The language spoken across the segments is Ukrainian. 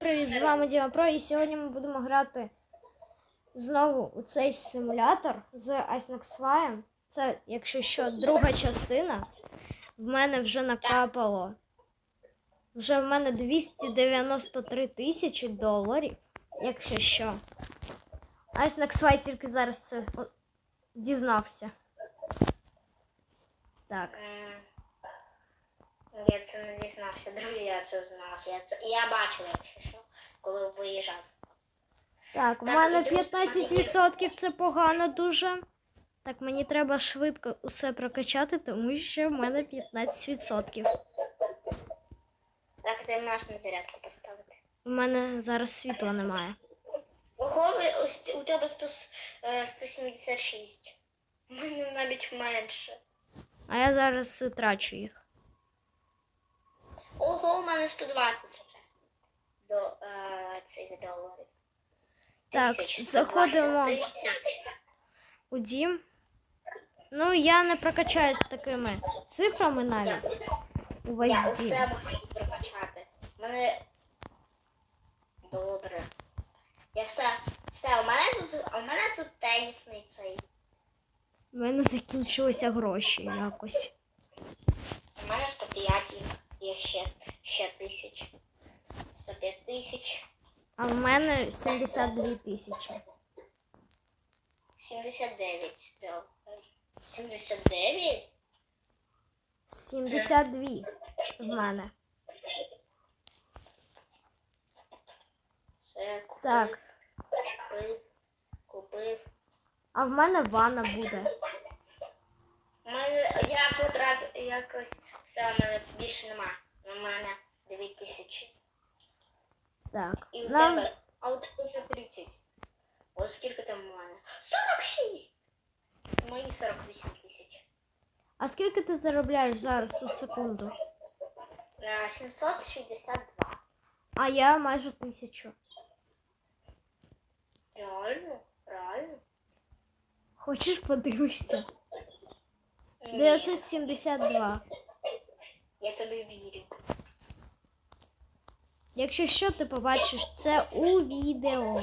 Привіт, з вами Діма Про, і сьогодні ми будемо грати знову у цей симулятор з Ice Це, якщо що, друга частина. В мене вже накапало. Вже в мене 293 тисячі доларів, якщо що. Ice тільки зараз це дізнався. Так. Я це не дізнався, друзі, я це знав. Я, це... я бачив, якщо що, коли виїжджав. Так, в Так, мене і 15% це погано дуже. Так, мені треба швидко усе прокачати, тому що в мене 15%. Так, ти можеш на зарядку поставити. У мене зараз світла немає. Ого, ви- ось ти- у тебе 100, е, 176. У мене навіть менше. А я зараз е, трачу їх. Ого, у мене 120. До е, цих доларів. Так, 1120, заходимо. 30. У дім. Ну, я не прокачаюсь з такими цифрами навіть. Я Увесь дім. усе можу прокачати. У мене добре. Я все, все, у мене тут, у мене тут тенісний цей. У мене закінчилися гроші якось. У мене 105 їх. Є ще, ще тисяч. 105 тисяч. А в мене 72 тисячі. 79. Добре. 79? 72 в мене. Це купив. Так. Купив. Купив. А в мене ванна буде. У мене, я потрапив якось, все, у мене більше нема. У мене 9 тисячі. Так. І у Нам... тебе, а у тебе вже 30. Ось скільки там у мене? 46! Мої 48 тисяч. А скільки ти заробляєш зараз у секунду? На 762. А я майже тисячу. Реально? Реально? Хочеш подивишся? Ні, 972. Я тобі вірю. Якщо що, ти побачиш це у відео.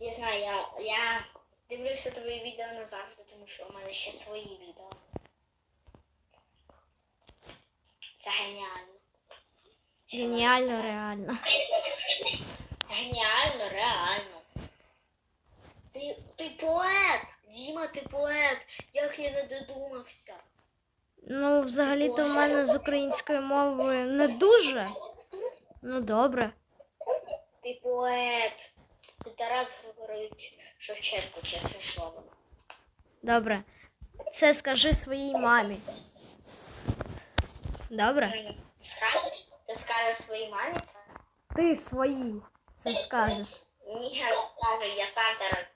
Я знаю, я, я дивлюся твої відео назавжди, тому що у мене ще свої відео. Це геніально. Геніально, реально. Геніально, реально. Ти, ти поет! Діма, ти поет! Як я не додумався. Ну, взагалі-то в мене з української мови не дуже. Ну, добре. Ти поет. Ти Тарас Григорович Шевченко, чесне слово. Добре. Це скажи своїй мамі. Добре? Скажеш? Ти скажеш своїй мамі? Ти своїй це скажеш. Ні, я скажу, я сам Тарас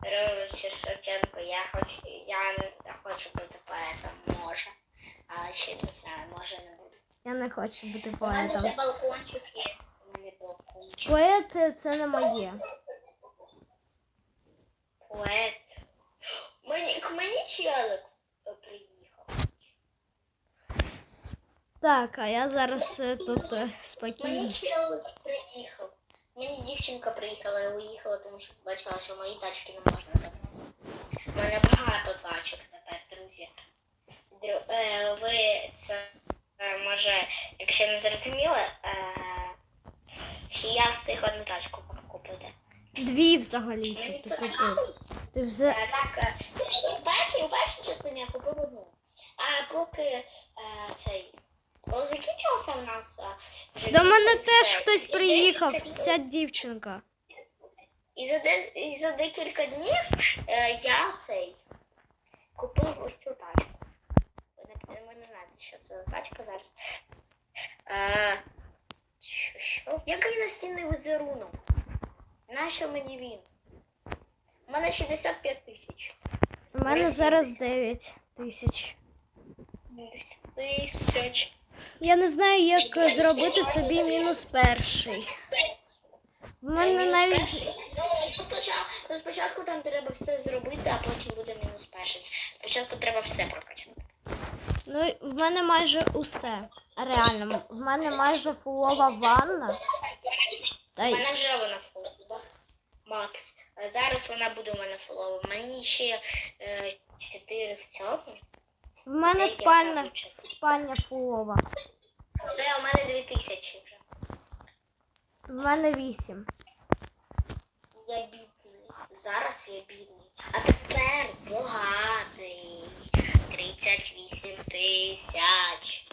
Григорович Шевченко. Я хочу, я не хочу бути поетом, може. Але ще не знаю, може не буду. Я не хочу бути У мене балкончик є. У мене балкончик. Поет е, це не моє. Поет. Мені, к мені челик е, приїхав. Так, а я зараз е, тут е, спокійно. Мені челик приїхав. Мені дівчинка приїхала і уїхала, тому що побачила, що мої тачки не можна забрати. У мене багато тачок тепер, друзі. Е, ви це е, може, якщо не зрозуміли, е, я встиг одну тачку купити. Дві взагалі Мені ти це купив. Ти вже. Так, у першій, у першій частині я купив одну. А поки цей закінчився у нас. До мене теж хтось приїхав, ця дівчинка. І за, де, і за декілька днів я цей купив ось цю тачку. Ви не, ви не знаєте, що це за тачка зараз. Е, що, що? Який настінний візерунок? Нащо мені він? У мене 65 тисяч. У мене зараз 9 тисяч. 10 тисяч. Я не знаю, як е, зробити собі мінус перший. В мене навіть. Ну, спочатку, ну, спочатку там треба все зробити, а потім буде мінус перший. Спочатку треба все прокачати. Ну, в мене майже усе. Реально, в мене майже фулова ванна. Та У й мене вже вона фолова. Макс. А Зараз вона буде у мене фолова. Мені ще е, 4 в цьому. в мене Я спальня, спальня фулова. Це у мене 2000 вже. В мене вісім. Я бідний. Зараз я бідний. А тепер багатий. 38 тисяч.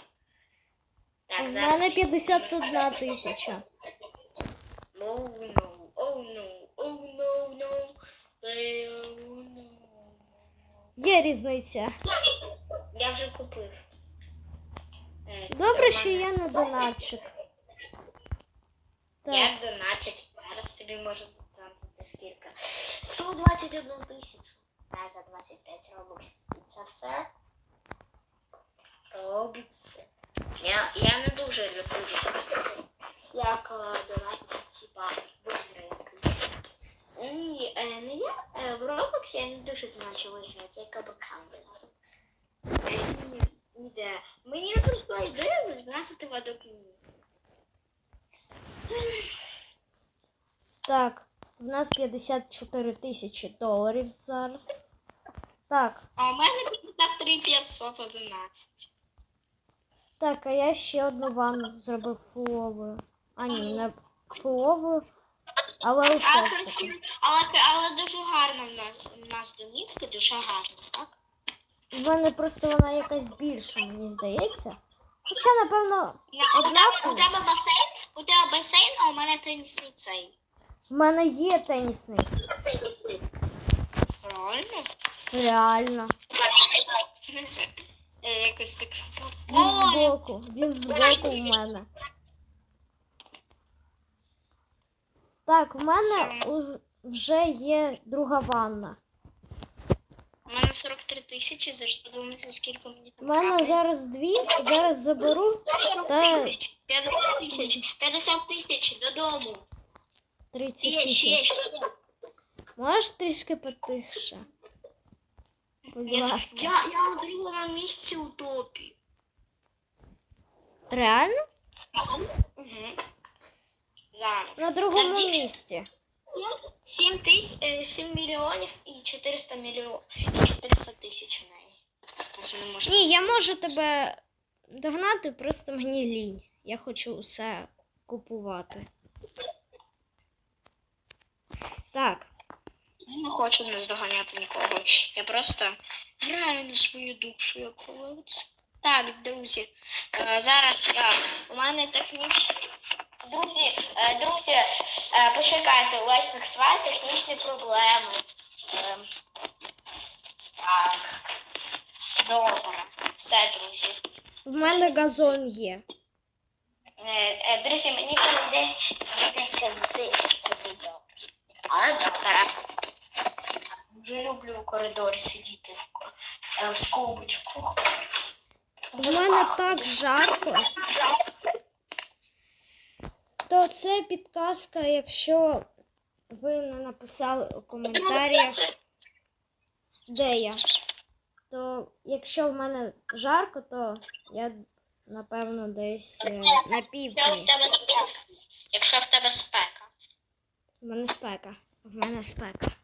Так, зараз мене я 51 тисяча. Oh no, oh no, oh no, no. No. Є різниця. Я вже купив. Е, Добре, що я не донатчик. Так, Я доначик зараз собі можу затратити скільки. 121 тисячу. А за 25 робоксів. І це все робиться. Я, я не дуже люблю. Як е, донатити, типа, якийсь. Ні, е, не я. Е, в Роблоксі я не дуже доначу виграти, це кабакам. Ніде. Мені прийшла ідея в Адокіні. так. В нас 54 тисячі доларів зараз. Так, А у мене 53 511. Так, а я ще одну ванну зробив фуловою. А ні, не фуловою, але усе ж таки. але, але дуже гарно в нас, в нас домівки, дуже гарно, так? В мене просто вона якась більша, мені здається. Хоча, напевно, У тебе, Однаково? тебе басейн, у тебе басейн, а у мене тенісний цей. в мене є тенісний. Правильно? Реально. Я якось так Він збоку. Він збоку в мене. Так, в мене вже є друга ванна. у мене 43 тисячі, зараз подивимося, скільки мені У там. мене капає. зараз дві. Зараз заберу 40 та- тисяч, 50 тисяч, 50 тисяч додому. 30 Ще, ще, тисяч. Можеш трішки потихше? Будь Я, ласка. я, я на другому місці у топі. Реально? Угу. Зараз. На другому Тоді- місці. 7 тисяч, 7 мільйонів і 400 мільйонів і 400 тисяч у неї. Може, не може. Ні, я можу тебе догнати, просто мені лінь. Я хочу усе купувати. Так. Я не хочу наздоганяти нікого. Я просто граю на свою душу, як говориться. Так, друзі, е, зараз я у мене технічні. Друзі, е, друзі, е, почекайте, у Лесних свай технічні проблеми. Е, Так. Добре. Все, друзі. В мене газон є. Друзі, мені коли йдеться коридор. Але добре. Вже люблю у коридорі сидіти в, е, в скобочку. В мене так жарко. То це підказка, якщо ви не написали у коментарях, де я. То якщо в мене жарко, то я напевно десь е, на в півдні. Якщо в тебе спека. В мене спека. В мене спека.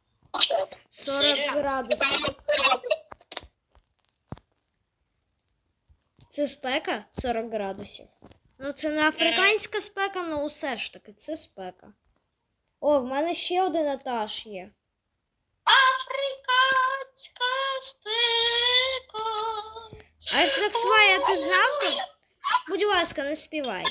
40 градусів. Це спека 40 градусів. Ну, це не африканська спека, але усе ж таки, це спека. О, в мене ще один етаж є. Африканська спека. А Свая, ти знав? Будь ласка, не співай.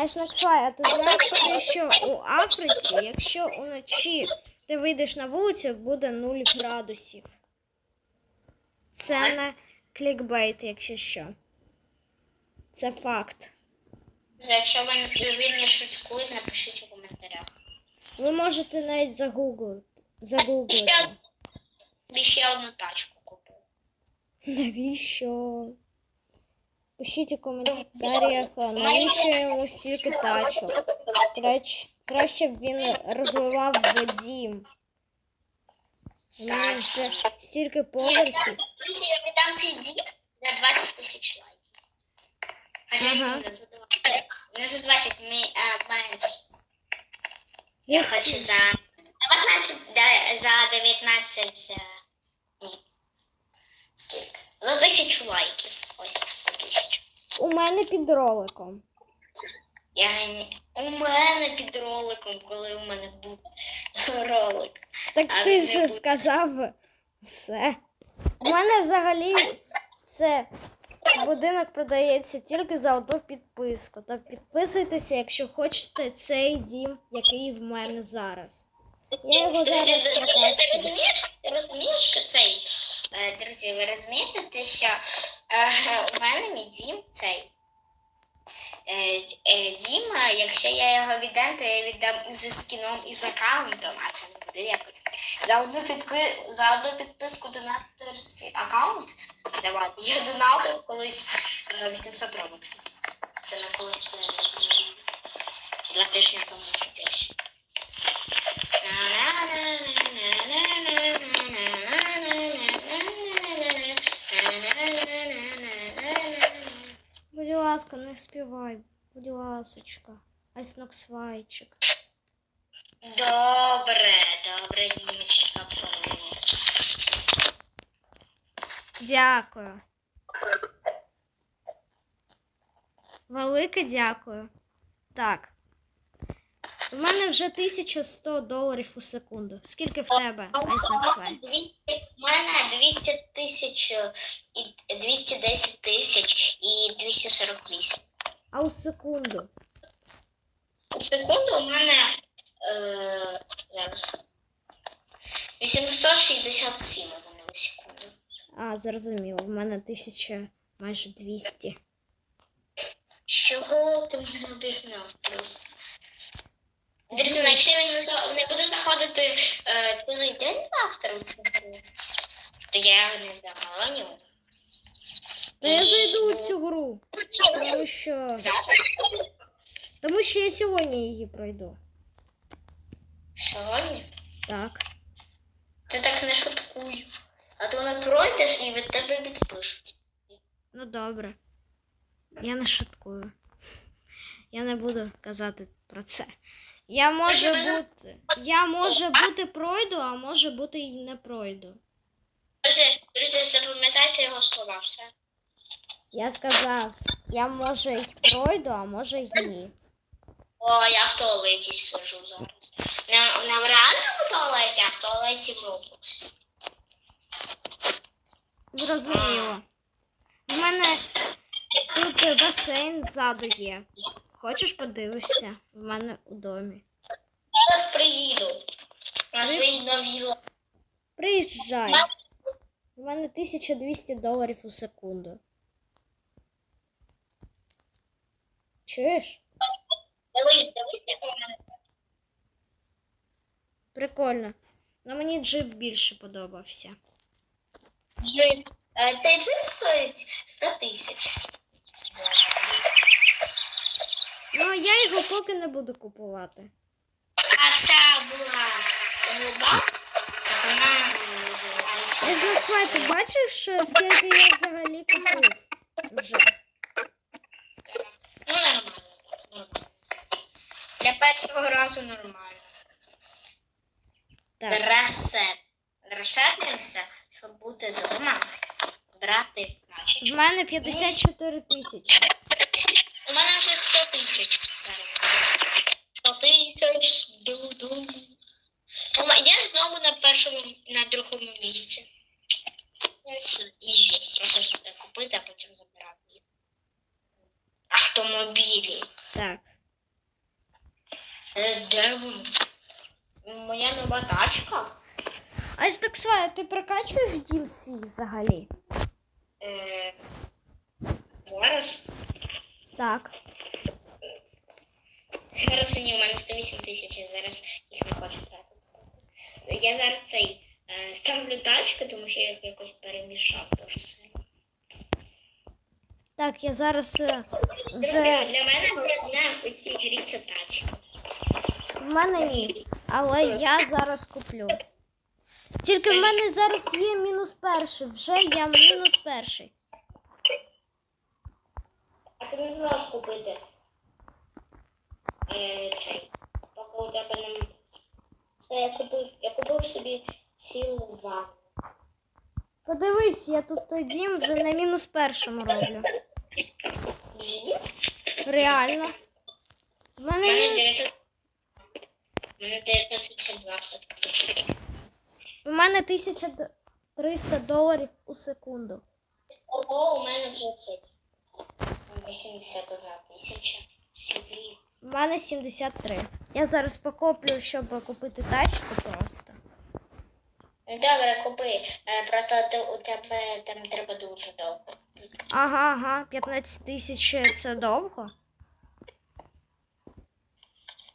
Айснаксвай, а ти знав те, що у Африці, якщо уночі ти вийдеш на вулицю, буде 0 градусів. Це не клікбейт, якщо що. Це факт. Якщо ви, не шуткуєте, напишіть у коментарях. Ви можете навіть загуглити. загуглити. Ще, ще одну тачку купив. Навіщо? Пишіть у коментарях, а навіщо йому стільки тачок. Краще, краще б він розвивав би дім. У мене вже стільки поверхів. Я віддам цей дім на 20 тисяч лайків. Хоча Ага. не за 20. Не за 20, мі- а, менше. Я хочу за 19, да, за 19. е, Ні. Скільки? За 1000 лайків. Ось по. У мене під роликом. Я у мене під роликом, коли у мене був ролик. Так А ти ж буде. сказав все. У мене взагалі це будинок продається тільки за одну підписку. То підписуйтеся, якщо хочете цей дім, який в мене зараз. Я його зараз розумієш, розумієш, цей, е, друзі, ви розумієте, те, що е, у мене мій дім цей. Е, д- е, Дім, е, якщо я його віддам, то я віддам і зі скіном, і з аккаунтом, а це не буде якось. За одну, підпи... за одну підписку донаторський аккаунт давати. Я донатив колись е, 800 робоксів. Це на колись е, два тижні тому ласка, не співай. Будь ласочка. Айсноксвайчик. Добре, добре, Дімочка. Дякую. Велике дякую. Так. У мене вже 1100 доларів у секунду. Скільки в тебе, Айсноксвай? У мене 200 тисяч і 210 тисяч і 248. А у секунду? У секунду у мене е, зараз 867 у мене у секунду. А, зрозуміло. В мене 1000, майже 200. З чого ти мене обігнав просто? Друзі, якщо він не, буде заходити е, цілий день завтра у гру, то я не загоню. Та я зайду у ну, цю гру. Тому що. Тому що я сьогодні її пройду. Сьогодні? Так. Ти так не шуткуй. А то не пройдеш і від тебе відпишуть. Ну добре. Я не шуткую. Я не буду казати про це. Я може бути. Я може бути пройду, а може бути і не пройду. Запам'ятайте його слова, все. Я сказав, я може й пройду, а може й ні. О, я в туалеті сижу зараз. Не, не в реальному туалеті, а в туалеті в Роблоксі. Зрозуміло. У мене тут басейн ззаду є. Хочеш подивишся? В мене у домі. Зараз приїду на своїй новій ло- Приїжджай. У мене 1200 доларів у секунду. Чуєш? Прикольно. Ну мені джип більше подобався. Джип. Е, Цей джип стоїть 100 тисяч. Ну, я його поки не буду купувати. Е, десь, ти бачиш, е, скільки я взагалі купив вже? Ну, нормально. нормально. Для першого разу нормально. Так. Ресет. Ресетимося, щоб бути вдома, брати В наче. мене 54 тисячі. У мене вже 100 тисяч. зараз. 100 тисяч. ду-ду. У мене- Я знову на першому, на другому місці. Це ізі. Просто себе купити, а потім забирати. Автомобілі. Так. Е, Де воно? Моя нова тачка. Ась так Свая, ти прокачуєш дім свій взагалі? Е, Зараз. Так. Зараз у мене 108 тисяч, я зараз їх не хочу тратити. Я зараз цей ставлю тачки, тому що я їх якось перемішав дуже сильно. Так, я зараз е, вже. Для мене головне у цій грі це тачка. В мене ні. Але я зараз куплю. Тільки в мене зараз є мінус перший. Вже я мінус перший. А ти не зможеш купити е, цей. Поки у тебе не. Я купив. Я купив собі цілу ванну. Подивись, я тут дім вже на мінус першому роблю. Реально. В У мене мінус, 900. У мене 920. в мене 1300 доларів у секунду. Ого, у мене вже цей. 81 тисяча. У мене 73. Я зараз покоплю, щоб купити тачку просто. Добре, купи. Е, Просто у тебе там треба дуже довго. Ага, ага, 15 тисяч це довго.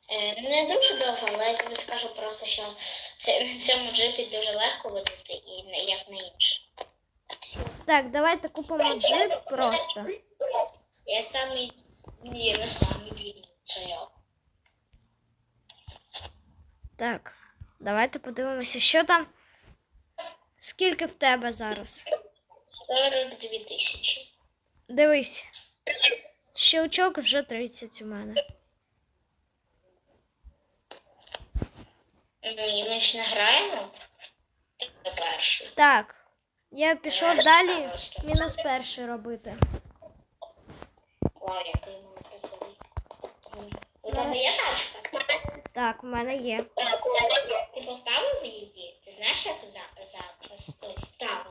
Е, Не дуже довго, але я тобі скажу просто, що це, на цьому джипі дуже легко водити і не- як на інші. Все. Так, давайте купимо джип просто. Я самий, ні, не самий бідний, це я. Так, давайте подивимося, що там. Скільки в тебе зараз? 42 тисячі. Дивись. Щелчок вже 30 у мене. Ні, ми ж не граємо. Ти перший. Так. Я пішов далі мінус перший робити. Який красивий. У тебе є тачка? Так, в мене є. Ти поставив її? Знаєш, як за, за ставити?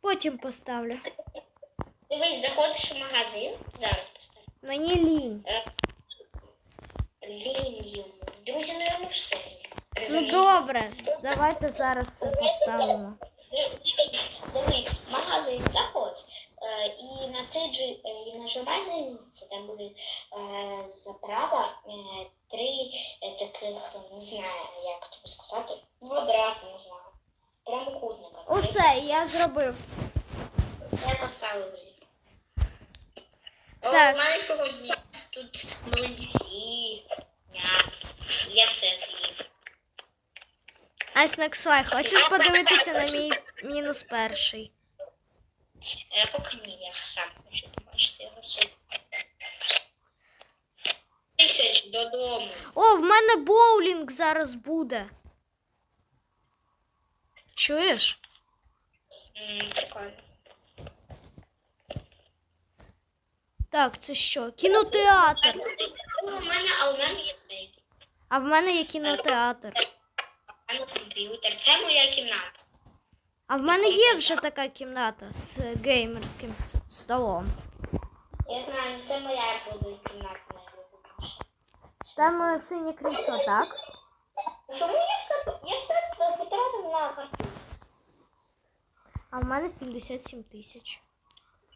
Потім поставлю. Дивись, заходиш в магазин. Зараз поставлю. Мені лінь. Лінь йому. Друзі, ну йому все. Ну добре, давайте зараз це поставимо. Дивись, в магазин заходь. е, І на цей джи, е, і нажимай на місце, там буде е, заправа е, три е, таких, не знаю, як тобі сказати, знаю. Прямокутника. Усе, я зробив. Я. Так. О, у мене сьогодні тут млинці. Я все з'їв. Айснексвай, хочеш подивитися на мій мінус перший? Е, поки ні, я сам хочу побачити його собі. Тисяч додому. О, в мене боулінг зараз буде. Чуєш? Прикольно. Так, це що? Кінотеатр. У мене, а у мене є. А в мене є кінотеатр. У мене комп'ютер. Це моя кімната. А в мене є вже така кімната з геймерським столом. Я знаю, ну, це моя буде кімната. Там е, синє крісло, так? Чому я все, я все потратив на карту? А в мене 77 тисяч.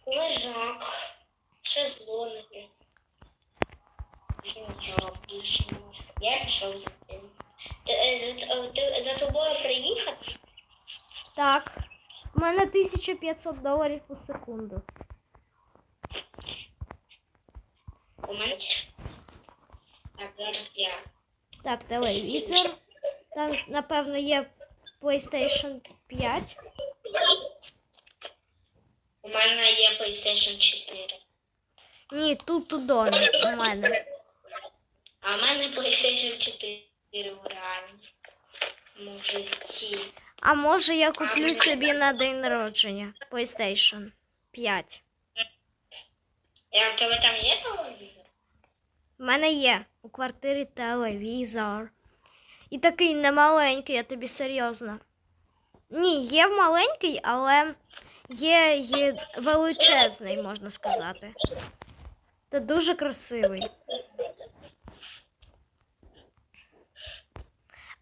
Лежак, шезлонги. Нічого більше. Я пішов за тим. Ти, е, за, е, ти, за тобою приїхати? Так. У мене 1500 доларів у секунду. У мене. Так, зараз я. Так, телевізор. Там, напевно, є PlayStation 5. У мене є PlayStation 4. Ні, тут у домі у мене. А в мене PlayStation 4 у реальні. Мужиці. А може я куплю собі на день народження PlayStation 5. А в тебе там є телевізор? У мене є у квартирі телевізор. І такий немаленький, я тобі серйозно. Ні, є маленький, але є, є величезний, можна сказати. Та дуже красивий.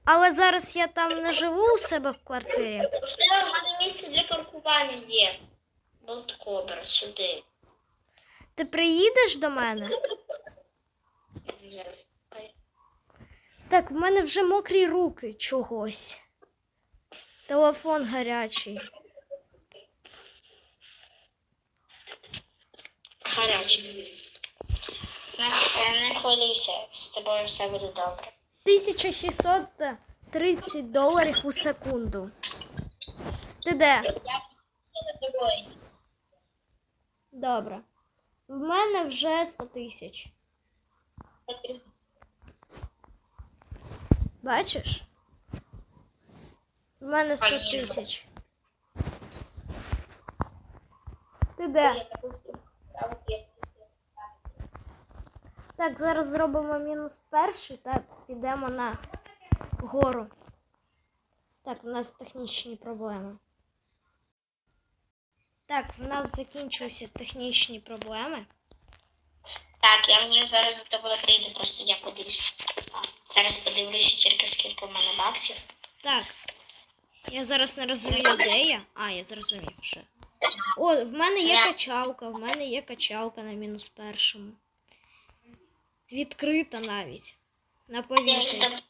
Але зараз я там не живу у себе в квартирі. Все, у мене місце для паркування є. Болткобра, сюди. Ти приїдеш до мене? Так, в мене вже мокрі руки чогось. Телефон гарячий. Гарячий. Не, е, не хвилюйся, з тобою все буде добре. 1630 доларів у секунду. Ти де? Добре. В мене вже 100 тисяч. Бачиш? В мене 100 тисяч. Ти де? Так, зараз зробимо мінус перший та підемо на гору. Так, у нас технічні проблеми. Так, в нас закінчилися технічні проблеми. Так, я вже зараз за тобою прийду, просто я кудись. Зараз подивлюся тільки скільки в мене баксів. Так. Я зараз не розумію, де я. А, я зрозумів вже. О, в мене є качалка, в мене є качалка на мінус першому. Відкрита навіть. На повітрі.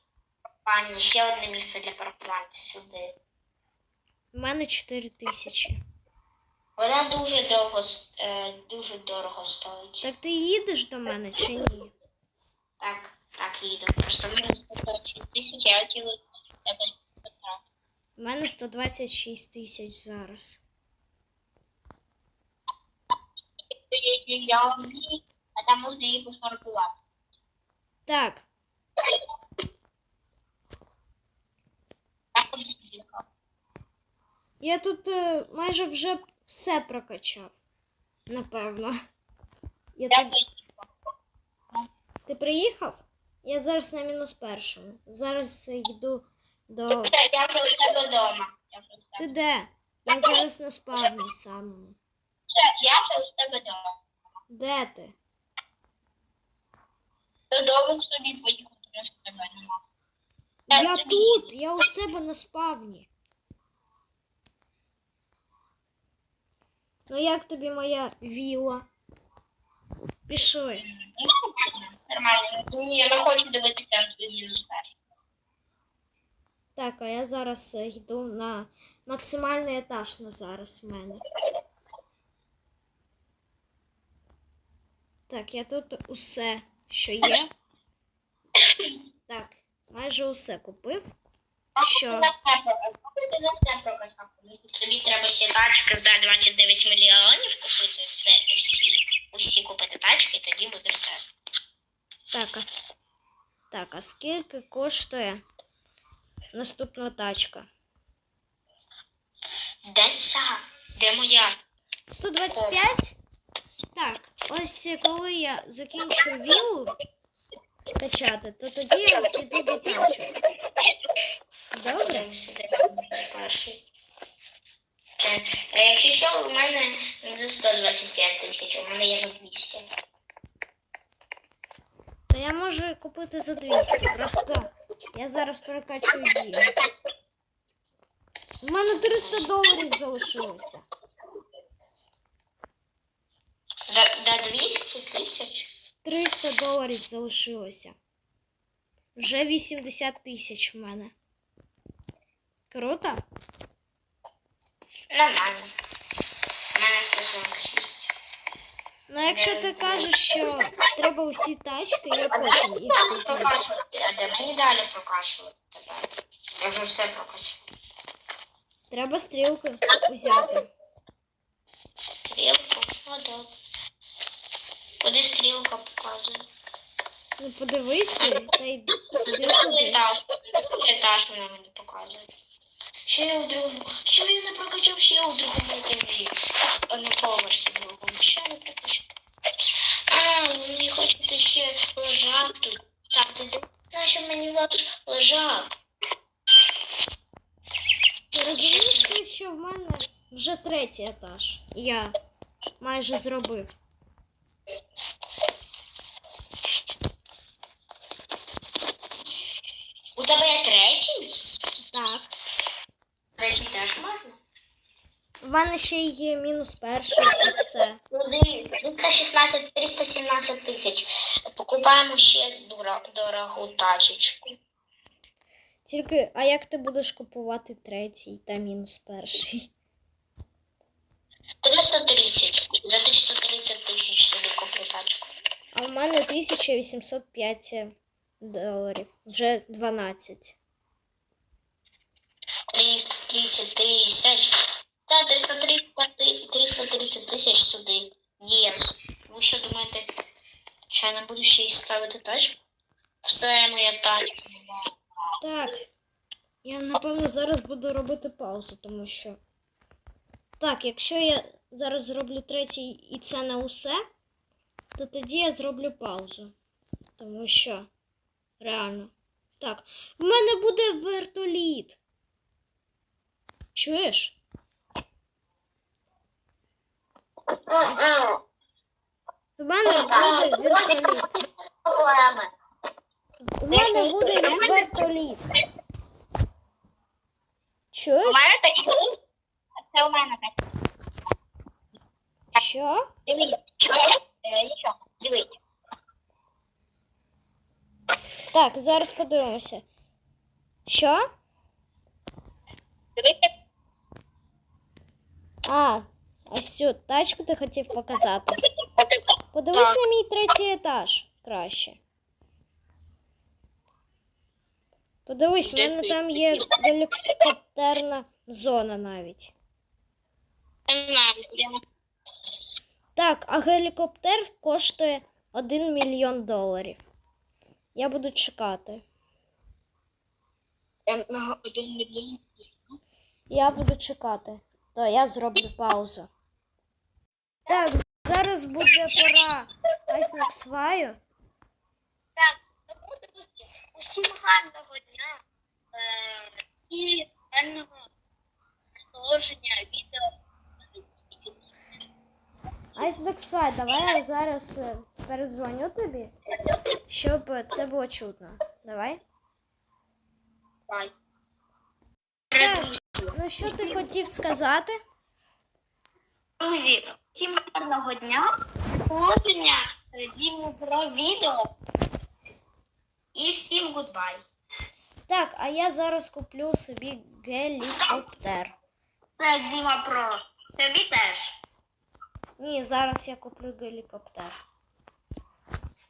ще одне місце для паркування сюди. У мене 4 тисячі. Вона дуже довго е, дуже дорого стоїть. Так ти їдеш до мене чи ні? Так, так, їду. Просто в мене 146 тисяч, я хотіла якось. У мене 126 тисяч зараз. Я вмію, а там можна її пофарбувати. Так, я тут е, майже вже все прокачав. Напевно. Я Я тут... Ти приїхав? Я зараз на мінус першому. Зараз е, йду до. Все, я вже у себе вдома. Я вже у Ти де? Я зараз на спавні самому. Все, я вже у себе вдома. Де ти? Додому собі поїхати, я тебе нема. Я тут, я у себе на спавні. Ну як тобі моя віла? Пішли. Нормально. Ні, я не хочу дивитися. Так, а я зараз е, йду на максимальний етаж на зараз в мене. Так, я тут усе, що є. Так, майже усе купив. Що? Тобі треба ще тачки за 29 мільйонів купити все, всі. Усі купити тачки, і тоді буде все. Так, а, так, а скільки коштує наступна тачка? Де ця? Де моя? 125? Так, ось коли я закінчу віллу качати, то тоді я піду до тачок. Добре? Перший. Якщо що, у мене не за 125 тисяч, у мене є за 200. Та я можу купити за 200, просто я зараз перекачую дію. У мене 300 доларів залишилося. За, за 200 тисяч? 300 доларів залишилося. Вже 80 тисяч в мене. Круто? Нормально. У мене 146. Ну, якщо ти кажеш, що треба усі тачки, я потім їх куплю. А де мені далі прокачувати тепер? Я вже все прокачав. Треба стрілки взяти. Стрілку? Ну добре. Куди стрілка показує? Ну подивися та йди йди туди. етаж. Вона мені показує. Ще у другому. Що я не прокачав ще у другому етажі? А на поверсі другому. Що не прокачав? А, мені хочете ще лежак тут. Так, ти нащо мені ваш лежак? Ти розумієш, що в мене вже третій етаж. Я майже зробив. У тебе є третій? Так. Третій теж можна? В мене ще є мінус перший і все. Це 16, 317 тисяч. Покупаємо ще дорогу тачечку. Тільки, а як ти будеш купувати третій та мінус перший? 330. За 330 тисяч собі. А в мене 1805 доларів. Вже 12. 330 тисяч. Та 330 тисяч сюди. Єс. Ви що думаєте, що я не буду ще й ставити тачку? Все моя тачка. Так. Я напевно зараз буду робити паузу, тому що. Так, якщо я зараз зроблю третій і це не усе, то тоді я зроблю паузу. Тому що. Реально. Так. В мене буде вертоліт. Чуєш? В мене буде вертоліт. У мене буде вертоліт. У мене такий, а це у мене так. Що? Дивіться. Так, зараз подивимося. Що? А, ось цю тачку ти хотів показати. Подивись на мій третій етаж краще. Подивись, в мене там є гелікоптерна зона навіть. Не знаю, я не Так, а гелікоптер коштує 1 мільйон доларів. Я буду чекати. Я буду чекати. То я зроблю паузу. Так, зараз буде пора Айснаксваю. Так, тому, усім гарного дня е, і гарного положення відео. Айснаксвай, давай я зараз е, передзвоню тобі, щоб е, це було чутно. Давай. Бай. Ну що ти хотів сказати? Друзі, всім гарного дня, положення, Діму про відео. І всім гудбай. Так, а я зараз куплю собі гелікоптер. Це Діма Про. Тобі теж. Ні, зараз я куплю гелікоптер.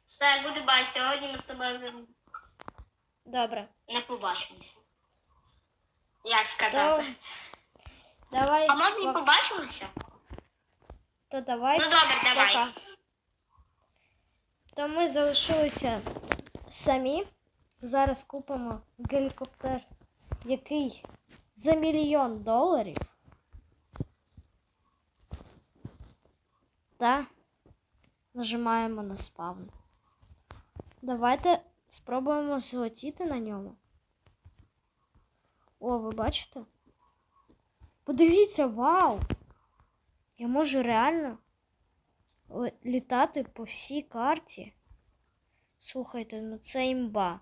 Все, гудбай. Сьогодні ми з тобою вже Добре. не побачимося. Як То, давай. А може пок- побачимося? То давай. Ну добре, давай. Пока. То ми залишилися самі. Зараз купимо гелікоптер, який за мільйон доларів. Та нажимаємо на спавн. Давайте спробуємо злетіти на ньому. О, ви бачите? Подивіться, вау! Я можу реально літати по всій карті. Слухайте, ну це імба.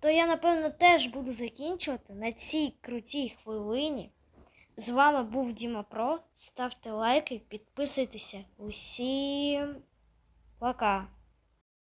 То я, напевно, теж буду закінчувати на цій крутій хвилині. З вами був Діма Про. Ставте лайки, підписуйтеся. Усім пока!